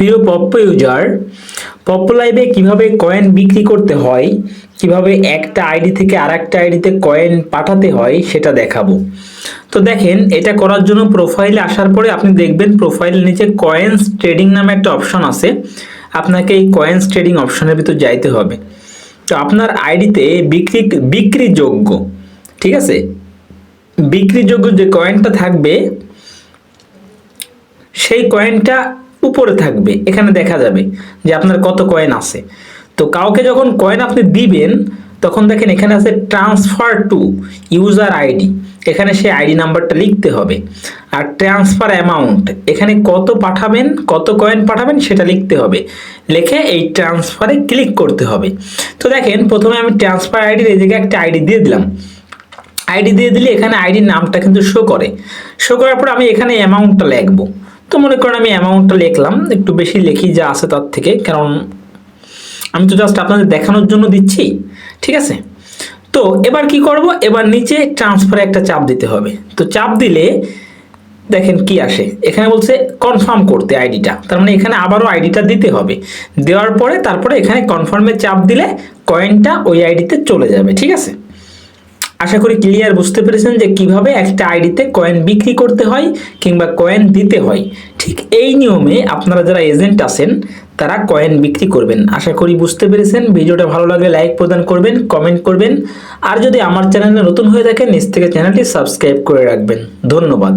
প্রিয় পপ্প ইউজার পপ্প লাইভে কীভাবে কয়েন বিক্রি করতে হয়, কীভাবে একটা আইডি থেকে আর একটা আইডিতে কয়েন পাঠাতে হয়, সেটা দেখাবো। তো দেখেন, এটা করার জন্য প্রোফাইলে আসার পরে আপনি দেখবেন প্রোফাইলের নিচে কয়েন্স ট্রেডিং নামে একটা অপশন আছে। আপনাকে এই কয়েন্স ট্রেডিং অপশনের ভিতর যাইতে হবে। তো আপনার আইডিতে বিক্রি, বিক্রিযোগ্য, ঠিক আছে? বিক্রিযোগ্য যে কয়েনটা থাকবে, সেই কয়েনটা উপরে থাকবে, এখানে দেখা যাবে যে আপনার কত কয়েন আছে। তো কাউকে যখন কয়েন আপনি দিবেন, তখন দেখেন এখানে আছে ট্রান্সফার টু ইউজার আইডি এখানে সেই আইডি নাম্বারটা লিখতে হবে। আর ট্রান্সফার অ্যামাউন্ট এখানে কত পাঠাবেন, কত কয়েন পাঠাবেন সেটা লিখতে হবে। লিখে এই ট্রান্সফারে ক্লিক করতে হবে। তো দেখেন, প্রথমে আমি ট্রান্সফার আইডির এই জায়গায় একটা আইডি দিয়ে দিলাম। আইডি দিয়ে দিলে এখানে আইডির নামটা কিন্তু শো করে। শো করার পর আমি এখানে অ্যামাউন্টটা লিখব। তো মনে করেন আমি অ্যামাউন্টটা লিখলাম, একটু বেশি লিখি যা আছে তার থেকে, কারণ আমি তো জাস্ট আপনাদের দেখানোর জন্য দিচ্ছি, ঠিক আছে? তো এবার কি করব? এবার নিচে ট্রান্সফারে একটা চাপ দিতে হবে। তো চাপ দিলে দেখেন কি আসে। এখানে বলছে কনফার্ম করতে আইডিটা তার মানে এখানে আবারও আইডিটা দিতে হবে। দেওয়ার পরে তারপরে এখানে কনফার্মে চাপ দিলে কয়েনটা ওই আইডিতে চলে যাবে, ঠিক আছে? আশা করি ক্লিয়ার বুঝতে পেরেছেন যে কীভাবে একটা আইডিতে কয়েন বিক্রি করতে হয় কিংবা কয়েন দিতে হয়। ঠিক এই নিয়মে আপনারা যারা এজেন্ট আছেন, তারা কয়েন বিক্রি করবেন। আশা করি বুঝতে পেরেছেন। ভিডিওটা ভালো লাগলে লাইক প্রদান করবেন কমেন্ট করবেন। আর যদি আমার চ্যানেলে নতুন হয়ে থাকেন নিচ থেকে চ্যানেলটি সাবস্ক্রাইব করে রাখবেন। ধন্যবাদ।